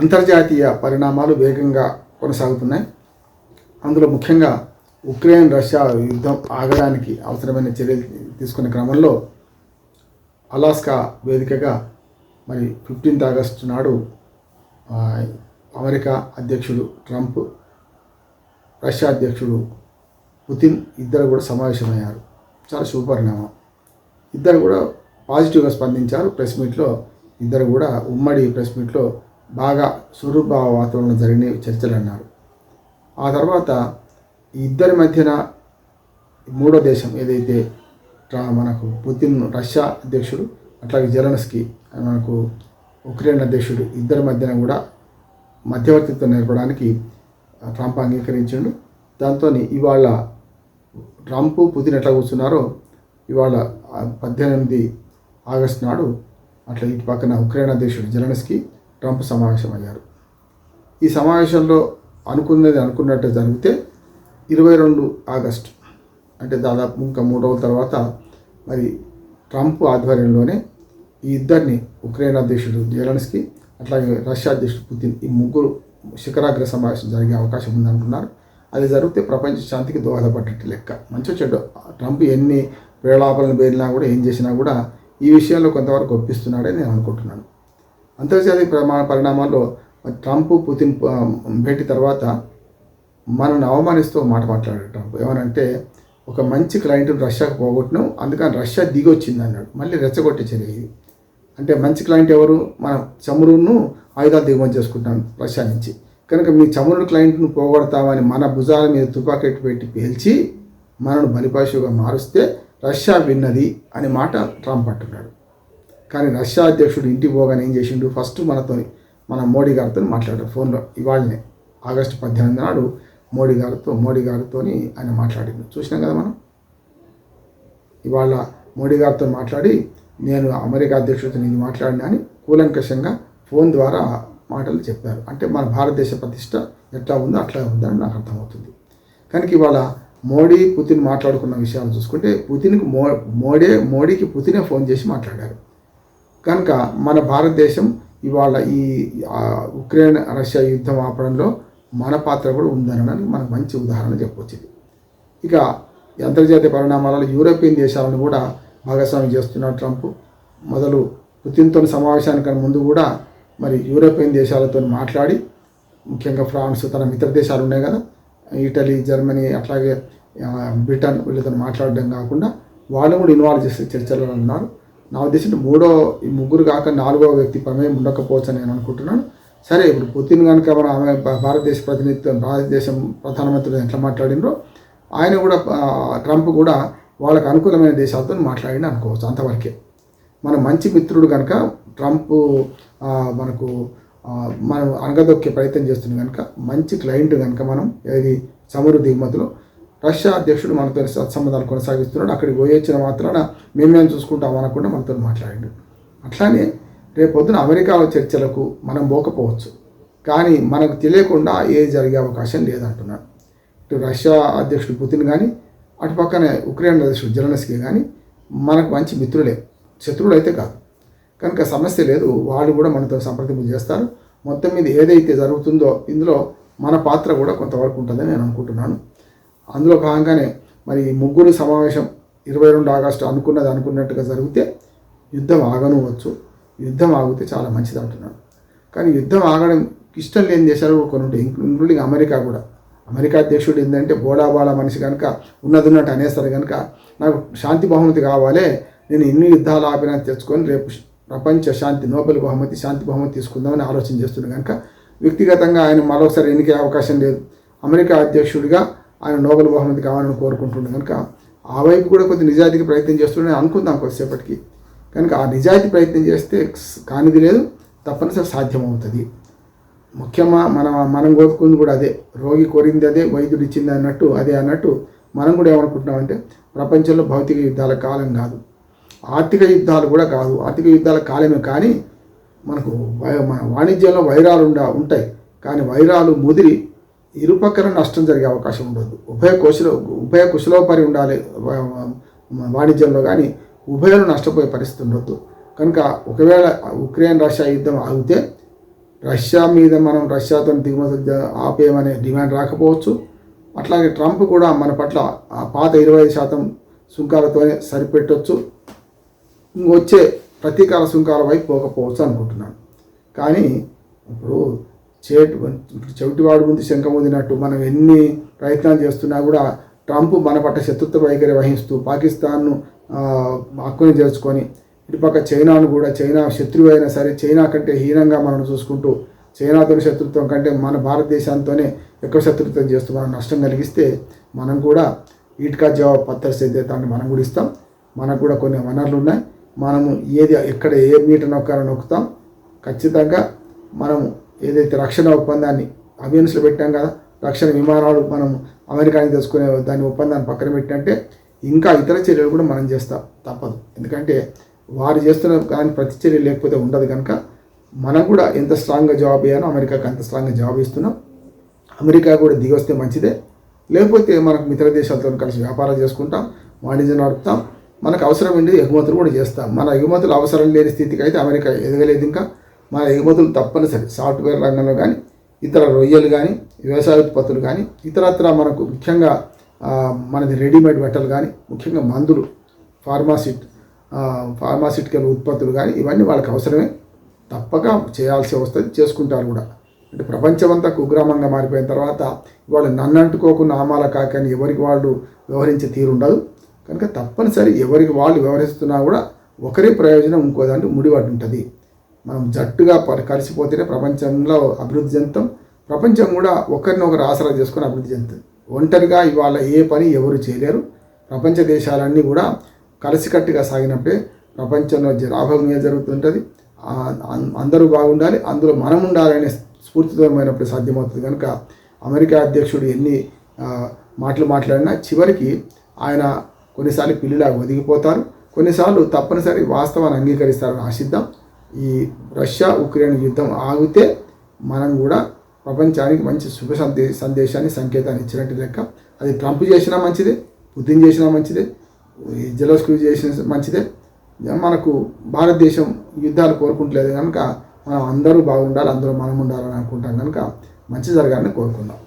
అంతర్జాతీయ పరిణామాలు వేగంగా కొనసాగుతున్నాయి. అందులో ముఖ్యంగా ఉక్రెయిన్ రష్యా యుద్ధం ఆగడానికి అవసరమైన చర్యలు తీసుకునే క్రమంలో అలాస్కా వేదికగా మరి ఫిఫ్టీన్త్ ఆగస్టు నాడు అమెరికా అధ్యక్షుడు ట్రంప్ రష్యా అధ్యక్షుడు పుతిన్ ఇద్దరు కూడా సమావేశమయ్యారు. చాలా శుభపరిణామం. ఇద్దరు కూడా పాజిటివ్గా స్పందించారు. ప్రెస్ మీట్లో ఇద్దరు కూడా ఉమ్మడి ప్రెస్ మీట్లో బాగా సురూభావ వాతావరణం జరిగిన చర్చలు అన్నారు ఆ తర్వాత ఇద్దరి మధ్యన మూడో దేశం ఏదైతే ట్రా- మనకు పుతిన్ రష్యా అధ్యక్షుడు అట్లాగే జెలెన్స్కీ మనకు ఉక్రెయిన్ అధ్యక్షుడు ఇద్దరి మధ్యన కూడా మధ్యవర్తిత్వం నేర్పడానికి ట్రంప్ అంగీకరించిండు. దాంతో ఇవాళ ట్రంప్ పుతిన్ ఎట్లా కూర్చున్నారో ఇవాళ పద్దెనిమిది ఆగస్టు నాడు అట్లా ఇటు పక్కన ఉక్రెయిన్ అధ్యక్షుడు జెలెన్స్కీ ట్రంప్ సమావేశమయ్యారు. ఈ సమావేశంలో అనుకున్నది అనుకున్నట్టు జరిగితే ఇరవై రెండు ఆగస్టు అంటే దాదాపు ఇంకా మూడు రోజుల తర్వాత మరి ట్రంప్ ఆధ్వర్యంలోనే ఈ ఇద్దరిని ఉక్రెయిన్ అధ్యక్షుడు జెలన్స్కి అట్లాగే రష్యా అధ్యక్షుడు పుతిన్ ఈ ముగ్గురు శిఖరాగ్ర సమావేశం జరిగే అవకాశం ఉందంటున్నారు అది జరిగితే ప్రపంచ శాంతికి దోహదపడ్డట్టు లెక్క. మంచి చెడ్డ ట్రంప్ ఎన్ని ప్రేలాపలను పేరినా కూడా ఏం చేసినా కూడా ఈ విషయంలో కొంతవరకు ఒప్పిస్తున్నాడని నేను అనుకుంటున్నాను. అంతర్జాతీయ ప్రమా పరిణామాల్లో ట్రంప్ పుతిన్ భేటీ తర్వాత మనల్ని అవమానిస్తూ మాట మాట్లాడాడు ట్రంప్. ఏమనంటే ఒక మంచి క్లయింట్ రష్యాకు పోగొట్టినాం అందుకని రష్యా దిగి వచ్చింది అన్నాడు మళ్ళీ రెచ్చగొట్టే చర్య ఇది. అంటే మంచి క్లయింట్ ఎవరు? మన చమురును ఆయుధాలు దిగుమతి చేసుకుంటాం రష్యా నుంచి. కనుక మీ చమురు క్లయింట్ను పోగొడతామని మన భుజాల మీద తుపాకెట్టు పెట్టి పేల్చి మనను బలిపాశువుగా మారుస్తే రష్యా విన్నది అని మాట ట్రంప్ అంటున్నాడు. కానీ రష్యా అధ్యక్షుడు ఇంటికి పోగానే ఏం చేసిండు? ఫస్ట్ మనతోని మన మోడీ గారితో మాట్లాడారు ఫోన్లో. ఇవాళనే ఆగస్టు పద్దెనిమిది నాడు మోడీ గారితో మోడీ గారితో ఆయన మాట్లాడిండు. చూసినాం కదా మనం? ఇవాళ మోడీ గారితో మాట్లాడి నేను అమెరికా అధ్యక్షుడితో నేను మాట్లాడినా అని కూలంకషంగా ఫోన్ ద్వారా మాటలు చెప్పారు. అంటే మన భారతదేశ ప్రతిష్ట ఎట్లా ఉందో అట్లా ఉందని నాకు అర్థమవుతుంది. కనుక ఇవాళ మోడీ పుతిన్ మాట్లాడుకున్న విషయాలు చూసుకుంటే పుతిన్కి మో మోడే మోడీకి పుతినే ఫోన్ చేసి మాట్లాడారు. కనుక మన భారతదేశం ఇవాళ ఈ ఉక్రెయిన్ రష్యా యుద్ధం ఆపడంలో మన పాత్ర కూడా ఉందనడానికి మనకు మంచి ఉదాహరణ చెప్పొచ్చింది. ఇక అంతర్జాతీయ పరిణామాలలో యూరోపియన్ దేశాలను కూడా భాగస్వామి చేస్తున్నాడు ట్రంప్. మొదలు పుతిన్తో సమావేశానికన్నా ముందు కూడా మరి యూరోపియన్ దేశాలతో మాట్లాడి ముఖ్యంగా ఫ్రాన్స్ తన మిత్ర దేశాలు ఉన్నాయి కదా ఇటలీ జర్మనీ అట్లాగే బ్రిటన్ వీళ్ళతో మాట్లాడడం కాకుండా వాళ్ళు కూడా ఇన్వాల్వ్ చేసే చర్చలలో ఉన్నారు. నా ఉద్దేశం మూడో ఈ ముగ్గురు కాక నాలుగో వ్యక్తి ప్రమేయం ఉండకపోవచ్చు అని నేను అనుకుంటున్నాను. సరే ఇప్పుడు పుతిన్ కనుక మన ఆమె భారతదేశ ప్రతినిధిత్వం భారతదేశం ప్రధానమంత్రి ఎట్లా మాట్లాడినరో ఆయన కూడా ట్రంప్ కూడా వాళ్ళకు అనుకూలమైన దేశాలతో మాట్లాడి అనుకోవచ్చు అంతవరకే. మన మంచి మిత్రుడు కనుక ట్రంప్ మనకు మనం అనగదొక్కే ప్రయత్నం చేస్తుంది కనుక మంచి క్లయింట్ కనుక మనం ఏది చమురు దిగుమతిలో రష్యా అధ్యక్షుడు మనతో సత్సంబంధాలు కొనసాగిస్తున్నాడు. అక్కడికి పోయొచ్చిన మాత్రాన మేమేం చూసుకుంటాం అనకుండా మనతో మాట్లాడిండు. అట్లానే రేపొద్దున అమెరికాలో చర్చలకు మనం పోకపోవచ్చు. కానీ మనకు తెలియకుండా ఏ జరిగే అవకాశం లేదంటున్నాడు. ఇటు రష్యా అధ్యక్షుడు పుతిన్ కానీ అటు పక్కనే ఉక్రెయిన్ అధ్యక్షుడు జెలెన్స్కీ కానీ మనకు మంచి మిత్రులే. శత్రువులు అయితే కాదు. కనుక సమస్య లేదు. వాళ్ళు కూడా మనతో సంప్రదింపు చేస్తారు. మొత్తం మీద ఏదైతే జరుగుతుందో ఇందులో మన పాత్ర కూడా కొంతవరకు ఉంటుందని నేను అనుకుంటున్నాను. అందులో భాగంగానే మరి ముగ్గురు సమావేశం ఇరవై రెండు ఆగస్టు అనుకున్నది అనుకున్నట్టుగా జరిగితే యుద్ధం ఆగనువచ్చు యుద్ధం ఆగితే చాలా మంచిది అంటున్నాను కానీ యుద్ధం ఆగడం ఇష్టం లేని దేశాలు కూడా కొన్ని ఉంటాయి. ఇంక్లూడింగ్ అమెరికా కూడా. అమెరికా అధ్యక్షుడు ఏంటంటే బోడాబాల మనిషి కనుక ఉన్నది ఉన్నట్టు అనేస్తారు కనుక నాకు శాంతి బహుమతి కావాలి. నేను ఎన్ని యుద్ధాలు ఆపినా తెచ్చుకొని రేపు ప్రపంచ శాంతి నోబెల్ బహుమతి శాంతి బహుమతి తీసుకుందామని ఆలోచన చేస్తున్నాడు కనుక వ్యక్తిగతంగా ఆయన మరొకసారి ఎన్నికే అవకాశం లేదు. అమెరికా అధ్యక్షుడిగా ఆయన నోబెల్ బహుమతి కావాలని కోరుకుంటుండే. కనుక ఆ వైపు కూడా కొద్ది నిజాయితీకి ప్రయత్నం చేస్తుండే. అనుకుందాం కొద్దిసేపటికి. కనుక ఆ నిజాయితీ ప్రయత్నం చేస్తే కానిది లేదు తప్పనిసరి సాధ్యమవుతుంది. ముఖ్యమా మన మనం కోరుకుంది కూడా అదే. రోగి కోరింది అదే వైద్యుడు ఇచ్చింది అన్నట్టు అదే అన్నట్టు మనం కూడా ఏమనుకుంటున్నామంటే ప్రపంచంలో భౌతిక యుద్ధాల కాలం కాదు. ఆర్థిక యుద్ధాలు కూడా కాదు. ఆర్థిక యుద్ధాల కాలమే కానీ మనకు వై- మన వాణిజ్యంలో వైరాలు ఉండ ఉంటాయి. కానీ వైరాలు ముదిరి ఇరుపక్కల నష్టం జరిగే అవకాశం ఉండదు. ఉభయ కుశల ఉభయ కుశలోపరి ఉండాలి వాణిజ్యంలో కానీ ఉభయలు నష్టపోయే పరిస్థితి ఉండొద్దు. కనుక ఒకవేళ ఉక్రెయిన్ రష్యా యుద్ధం ఆగితే రష్యా మీద మనం రష్యాతో దిగుమతి ఆపేయమనే డిమాండ్ రాకపోవచ్చు. అట్లాగే ట్రంప్ కూడా మన పట్ల ఆ పాత ఇరవై ఐదు శాతం సుంకాలతోనే సరిపెట్టొచ్చు. వచ్చే ప్రతీకార సుంకాల వైపు పోకపోవచ్చు అనుకుంటున్నాను. కానీ ఇప్పుడు చేటు చెవిటివాడు ముందు శంఖం వదినట్టు మనం ఎన్ని ప్రయత్నాలు చేస్తున్నా కూడా ట్రంప్ మన పట్ల శత్రుత్వ వైఖరి వహిస్తూ పాకిస్తాన్ను ఆ, చేర్చుకొని ఇటుపక్క చైనాను కూడా చైనా శత్రువు అయినా సరే చైనా కంటే హీనంగా మనం చూసుకుంటూ చైనాతో శత్రుత్వం కంటే మన భారతదేశంతోనే ఎక్కువ శత్రుత్వం చేస్తూ మనం నష్టం కలిగిస్తే మనం కూడా ఈట్కా జవాబు పత్ర సిద్ధాంతాన్ని మనం కూడా ఇస్తాం. మనకు కూడా కొన్ని వనరులు ఉన్నాయి. మనము ఏది ఎక్కడ ఏ మీట నొక్కాలని నొక్కుతాం. ఖచ్చితంగా మనం ఏదైతే రక్షణ ఒప్పందాన్ని అభియన్స్లో పెట్టాం కదా రక్షణ విమానాలు మనం అమెరికాని తెచ్చుకునే దాని ఒప్పందాన్ని పక్కన పెట్టినట్టే ఇంకా ఇతర చర్యలు కూడా మనం చేస్తాం తప్పదు. ఎందుకంటే వారు చేస్తున్న కానీ ప్రతి చర్య లేకపోతే ఉండదు కనుక మనం కూడా ఎంత స్ట్రాంగ్గా జవాబు ఇవ్వాలో అమెరికాకి అంత స్ట్రాంగ్గా జవాబు ఇస్తున్నాం. అమెరికా కూడా దిగొస్తే మంచిదే. లేకపోతే మనకు మిత్ర దేశాలతో కలిసి వ్యాపారాలు చేసుకుంటాం వాణిజ్యం నడుపుతాం. మనకు అవసరం ఏంటి ఎగుమతులు కూడా చేస్తాం. మన ఎగుమతులు అవసరం లేని స్థితికి అయితే అమెరికా ఎదగలేదు ఇంకా. మన ఎగుమతులు తప్పనిసరి సాఫ్ట్వేర్ రంగంలో కానీ ఇతర రొయ్యలు కానీ వ్యవసాయ ఉత్పత్తులు కానీ ఇతరత్ర మనకు ముఖ్యంగా మనది రెడీమేడ్ బట్టలు కానీ ముఖ్యంగా మందులు ఫార్మాసిట్ ఫార్మాసిటికల్ ఉత్పత్తులు కానీ ఇవన్నీ వాళ్ళకి అవసరమే. తప్పక చేయాల్సి వస్తుంది చేసుకుంటారు కూడా. అంటే ప్రపంచమంతా కుగ్రామంగా మారిపోయిన తర్వాత వాళ్ళు నన్ను అంటుకోకుండా ఆమాల కాకని ఎవరికి వాళ్ళు వ్యవహరించే తీరు ఉండదు. కనుక తప్పనిసరి ఎవరికి వాళ్ళు వ్యవహరిస్తున్నా కూడా ఒకరి ప్రయోజనం ఇంకో దాంట్లో ముడిపడి ఉంటుంది. మనం జట్టుగా కలిసిపోతేనే ప్రపంచంలో అభివృద్ధి చెందుతాం. ప్రపంచం కూడా ఒకరినొకరు ఆసరా చేసుకొని అభివృద్ధి చెందుతుంది. ఒంటరిగా ఇవాళ ఏ పని ఎవరు చేయలేరు. ప్రపంచ దేశాలన్నీ కూడా కలిసికట్టుగా సాగినప్పుడే ప్రపంచంలో జనాభాగం జరుగుతుంటుంది. అందరూ బాగుండాలి. అందులో మనం ఉండాలనే స్ఫూర్తితమైనప్పుడు సాధ్యమవుతుంది కనుక అమెరికా అధ్యక్షుడు ఎన్ని మాటలు మాట్లాడినా చివరికి ఆయన కొన్నిసార్లు పిల్లిలా ఒదిగిపోతారు. కొన్నిసార్లు తప్పనిసరి వాస్తవాన్ని అంగీకరిస్తారని ఆశిద్దాం. ఈ రష్యా ఉక్రెయిన్ యుద్ధం ఆగితే మనం కూడా ప్రపంచానికి మంచి శుభ సందే సందేశాన్ని సంకేతాన్ని ఇచ్చినట్టు లెక్క. అది ట్రంప్ చేసినా మంచిదే పుతిన్ చేసినా మంచిదే ఈ చేసిన మంచిదే. మనకు భారతదేశం యుద్ధాలు కోరుకుంటలేదు కనుక మనం అందరూ బాగుండాలి అందరూ మనం ఉండాలని అనుకుంటాం కనుక మంచి జరగాలని కోరుకుందాం.